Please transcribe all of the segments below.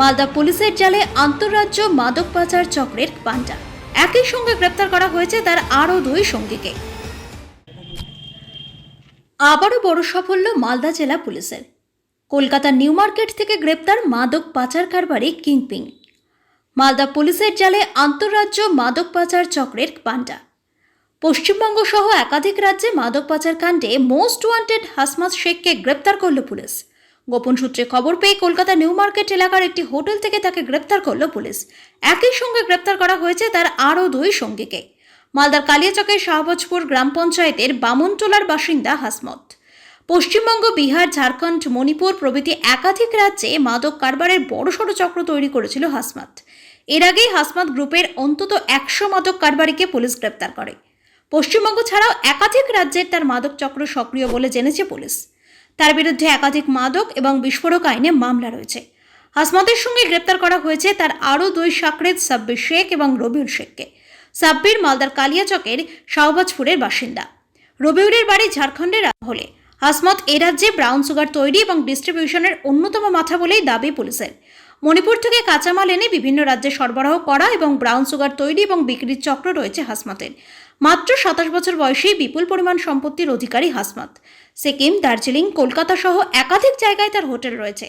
মালদা পুলিশের জালে আন্তঃরাজ্য মাদক পাচার চক্রের পান্ডা একই সঙ্গে গ্রেপ্তার করা হয়েছে তার আরও দুই সঙ্গীকে। আবারও বড় সাফল্য মালদা জেলা পুলিশের। কলকাতার নিউ মার্কেট থেকে গ্রেপ্তার মাদক পাচার কারবারি কিংপিং। মালদা পুলিশের জালে আন্তঃরাজ্য মাদক পাচার চক্রের পান্ডা পশ্চিমবঙ্গ সহ একাধিক রাজ্যে মাদক পাচার কাণ্ডে মোস্ট ওয়ান্টেড হাসমাত শেখকে গ্রেপ্তার করল পুলিশ। গোপন সূত্রে খবর পেয়ে কলকাতা নিউ মার্কেট এলাকার একটি হোটেল থেকে তাকে গ্রেপ্তার করল পুলিশ। একই সঙ্গে গ্রেপ্তার করা হয়েছে তার আরও দুই সঙ্গীকে। মালদার কালিয়াচকের শাহবাজপুর গ্রাম পঞ্চায়েতের বামনটোলার বাসিন্দা হাসমত। পশ্চিমবঙ্গ, বিহার, ঝাড়খণ্ড, মণিপুর প্রভৃতি একাধিক রাজ্যে মাদক কারবারের বড়সড় চক্র তৈরি করেছিল হাসমাত। এর আগেই হাসমাত গ্রুপের অন্তত একশো মাদক কারবারিকে পুলিশ গ্রেপ্তার করে। পশ্চিমবঙ্গ ছাড়াও একাধিক রাজ্যের তার মাদক চক্র সক্রিয় বলে জেনেছে পুলিশ। তার বিরুদ্ধে একাধিক মাদক এবং বিস্ফোরক আইনে মামলা রয়েছে। হাসমতের সঙ্গে গ্রেপ্তার করা হয়েছে তার আরও দুই সাকরেদ, সাব্বির শেখ এবং রবিউল শেখকে। সাব্বির মালদার কালিয়াচকের শাহবাজপুরের বাসিন্দা। রবিউলের বাড়ি ঝাড়খণ্ডের হলে হাসমত এ রাজ্যে ব্রাউন সুগার তৈরি এবং ডিস্ট্রিবিউশনের অন্যতম মাথা বলেই দাবি পুলিশের। মণিপুর থেকে কাঁচামাল এনে বিভিন্ন রাজ্যে সরবরাহ করা এবং ব্রাউন সুগার তৈরি এবং বিক্রির চক্র রয়েছে হাসমাতের। মাত্র সাতাশ বছর বয়সেই বিপুল পরিমাণ সম্পত্তির অধিকারী হাসমাত। সিকিম, দার্জিলিং, কলকাতা সহ একাধিক জায়গায় তার হোটেল রয়েছে।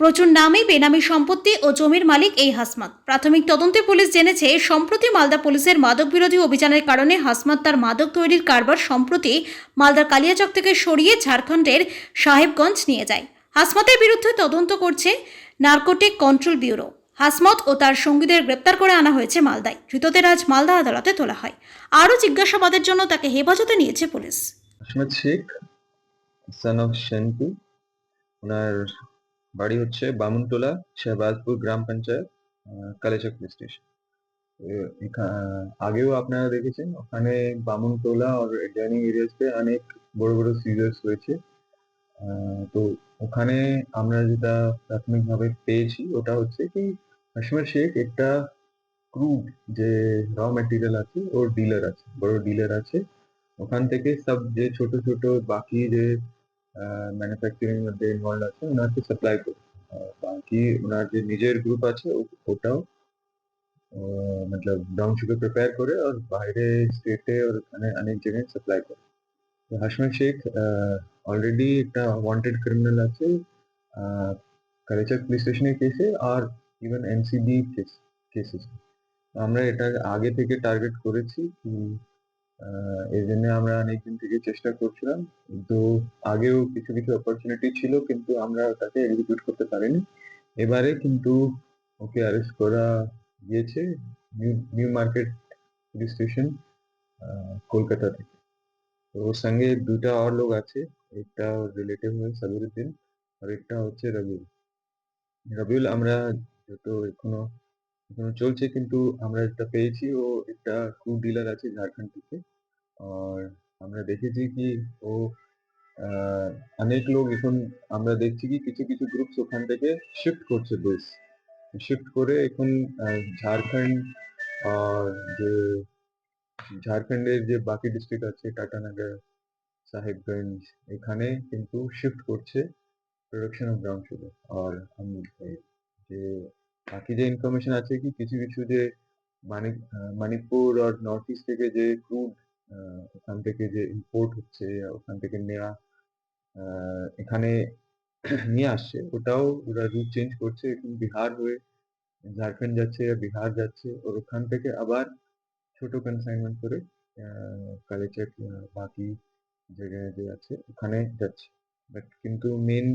প্রচুর নামে বেনামি সম্পত্তি ও জমির মালিক এই হাসমাত। প্রাথমিক তদন্তে পুলিশ জেনেছে, সম্প্রতি মালদা পুলিশের মাদক বিরোধী অভিযানের কারণে হাসমাত তার মাদক তৈরির কারবার সম্প্রতি মালদার কালিয়াচক থেকে সরিয়ে ঝাড়খণ্ডের সাহেবগঞ্জ নিয়ে যায়। হাসমাতের বিরুদ্ধে তদন্ত করছে নার্কোটিক কন্ট্রোল ব্যুরো। হাসমত ও তার সঙ্গীদের গ্রেপ্তার করে আনা হয়েছে মালদায়। ধৃতদের আজ মালদা আদালতে তোলা হয়। আরও জিজ্ঞাসাবাদের জন্য তাকে হেফাজতে নিয়েছে police. Ahmed Sheikh son of Sentu ওনার বাড়ি হচ্ছে বামুনটোলা, শাহবাজপুর গ্রাম পঞ্চায়েত কালেচক পুলিশ স্টেশন। আগেও আপনারা দেখেছেন, ওখানে বামুনটোলা আর অ্যাডজয়নিং এরিয়াসতে অনেক বড় বড় সিজার্স হয়েছে তো ওখানে আমরা যেটা প্রাথমিকভাবে পেয়েছি, ওটা হচ্ছে কি আহমেদ শেখ একটা ক্রুড যে র মেটেরিয়াল আছে ওর ডিলার আছে বড় ডিলার আছে ওখান থেকে সব যে ছোট ছোট বাকি যে ম্যানুফ্যাকচারিং মধ্যে ইনভলভ আছে ওনাকে সাপ্লাই করে আর বাকি ওনার যে নিজের গ্রুপ আছে ও- ওটাও আহ, মতলব ব্রাউন সুগার প্রিপেয়ার করে আর বাইরে স্টেটে আর ওখানে অনেক জায়গায় সাপ্লাই করে তো হাসমিদ শেখ অলরেডি একটা ওয়ান্টেড ক্রিমিনাল আছে কালেচার পুলিশ স্টেশনের কেসে আর ইভেন এনসিবি কেস কেসেস আমরা এটা আগে থেকে টার্গেট করেছি এই জন্য আমরা অনেকদিন থেকে চেষ্টা করছিলাম, কিন্তু আগেও কিছু কিছু অপরচুনিটি ছিল, কিন্তু আমরা তাকে এক্সিকিউট করতে পারিনি। এবারে কিন্তু ওকে অ্যারেস্ট করা গিয়েছে New Market police station Kolkata থেকে। তো ওর সঙ্গে দুটা আর লোক আছে, একটা রিলেটিভ হয় সাবিরুদ্দিন আর একটা হচ্ছে রবিউল। রবিউল, আমরা যত এখনও এখনও চলছে কিন্তু আমরা একটা পেয়েছি। ও একটা ক্রু ডিলার আছে ঝাড়খণ্ড থেকে। আর আমরা দেখেছি কি ও অনেক লোক এখন আমরা দেখছি কি কিছু কিছু গ্রুপস ওখান থেকে শিফট করছে বেশ শিফট করে এখন ঝাড়খণ্ড আর যে, ঝাড়খণ্ডের যে বাকি ডিস্ট্রিক্ট আছে টাটানগর, সাহেবগঞ্জ, এখানে কিন্তু শিফট করছে প্রোডাকশন অফ ব্রাউন সুগার আর আমি যে বাকি যে ইনফরমেশন আছে কি, কিছু কিছু যে মণিপুর আর নর্থ ইস্ট থেকে যে ক্রুড ওখান থেকে যে ইম্পোর্ট হচ্ছে, ওখান থেকে নেওয়া এখানে নিয়ে আসছে, ওটাও ওরা রুট চেঞ্জ করছে বিহার হয়ে ঝাড়খণ্ড যাচ্ছে, বিহার যাচ্ছে, ওর ওখান থেকে আবার ছোট কনসাইনমেন্ট করে কালেচার বাকি জায়গায় যে আছে, ওখানে যাচ্ছে। বাট কিন্তু মেন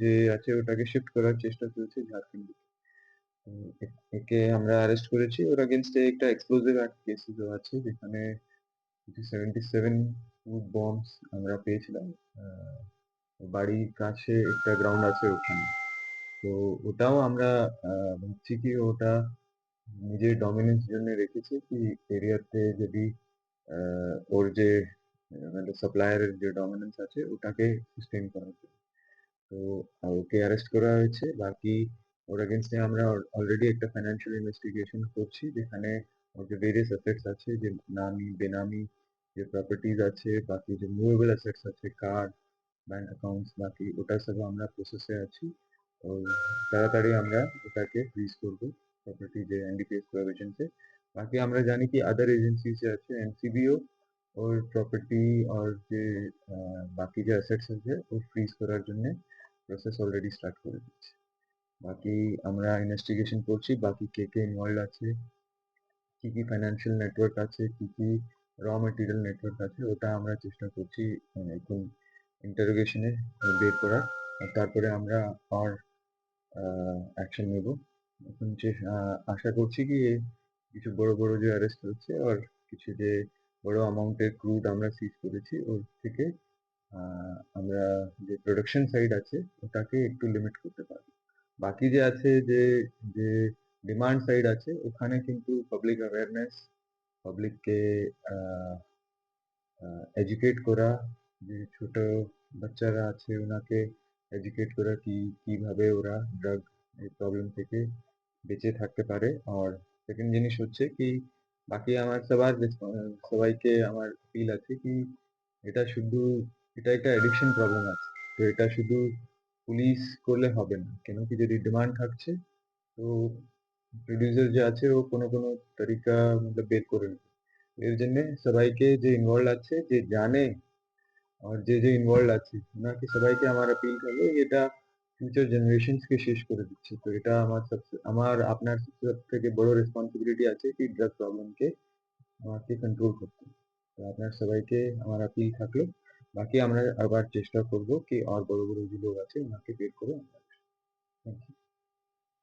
যে আছে, ওটাকে শিফট করার চেষ্টা চলছে ঝাড়খণ্ড একে আমরা অ্যারেস্ট করেছি। ওর এগেনস্টে একটা এক্সপ্লোজিভ অ্যাক্ট কেসেসও আছে যেখানে সেভেন্টি সেভেন ফুড বম্বস আমরা পেয়েছিলাম। বাড়ির কাছে একটা গ্রাউন্ড আছে ওখানে। তো ওটাও আমরা ভাবছি কি ওটা নিজের ডমিনেন্স জন্য রেখেছে কি এরিয়াতে যদি ওর যে মানে সাপ্লায়ারের যে ডমিনেন্স আছে ওটাকে সাস্টেন করার জন্য। তো ওকে অ্যারেস্ট করা হয়েছে। বাকি ওর এগেনস্টে আমরা অলরেডি একটা ফাইন্যান্সিয়াল ইনভেস্টিগেশন করছি যেখানে ওর যে ভেরিয়াস অ্যাসেটস আছে যে নামি বেনামি যে প্রপার্টিজ আছে বাকি যে মুভেবল অ্যাসেটস আছে কার্ড ব্যাংক অ্যাকাউন্টস বাকি ওটা সব আমরা প্রসেসে আছি ওর তাড়াতাড়ি আমরা ওটাকে ফ্রিজ করব প্রপার্টি যে এনডিপিএস প্রভিশনসে বাকি আমরা জানি কি আদার এজেন্সি যে আছে এনসিবিও ওর প্রপার্টি ওর যে বাকি যে অ্যাসেটস আছে ওর ফ্রিজ করার জন্য প্রসেস অলরেডি স্টার্ট করে দিচ্ছে বাকি আমরা ইনভেস্টিগেশন করছি বাকি কে কে ইনভলভ আছে কি কি ফাইন্যান্সিয়াল নেটওয়ার্ক আছে কি কি র মেটেরিয়াল নেটওয়ার্ক আছে ওটা আমরা চেষ্টা করছি আহ, এখন ইন্টারোগেশনে বের করার। তারপরে আমরা আর অ্যাকশন নেব। এখন আশা করছি কি কিছু বড় বড় যে অ্যারেস্ট হচ্ছে আর কিছু যে বড় অ্যামাউন্টের ক্রুড আমরা সিজ করেছি ওর থেকে আমরা যে প্রোডাকশন সাইড আছে ওটাকে একটু লিমিট করতে পারব। বাকি যে আছে, যে যে ডিমান্ড সাইড আছে, ওখানে কিন্তু পাবলিক অ্যাওয়ারনেস পাবলিককে এডুকেট করা, যে ছোট বাচ্চারা আছে, ওনাকে এডুকেট করা কি, কীভাবে ওরা ড্রাগ এই প্রবলেম থেকে বেঁচে থাকতে পারে। আর সেকেন্ড জিনিস হচ্ছে কি, বাকি আমার সবার সবাইকে আমার ফিল আছে কি, এটা শুধু, এটা একটা এডিকশন প্রবলেম আছে। তো এটা শুধু পুলিশ করলে হবে না। কেন কি যদি ডিমান্ড থাকছে, তো প্রডিউসার যে আছে, ও কোনো কোনো তরিকা মতলব বের করে নেবে। এর জন্য সবাইকে যে ইনভলভ আছে, যে জানে আর যে যে ইনভলভ আছে, ওনাকে সবাইকে আমার আপিল করব এটা ফিউচার জেনারেশনস কে শেষ করে দিচ্ছে। তো এটা আমার সবসে আমার, আপনার সব থেকে বড় রেসপন্সিবিলিটি আছে কি ড্রাগ প্রবলেমকে আমাকে কন্ট্রোল করতে। তো আপনার সবাইকে আমার আপিল থাকল। বাকি আমরা আবার চেষ্টা করব কি আর বড় বড় যে লোক আছে, ওনাকে বের করে থ্যাংক ইউ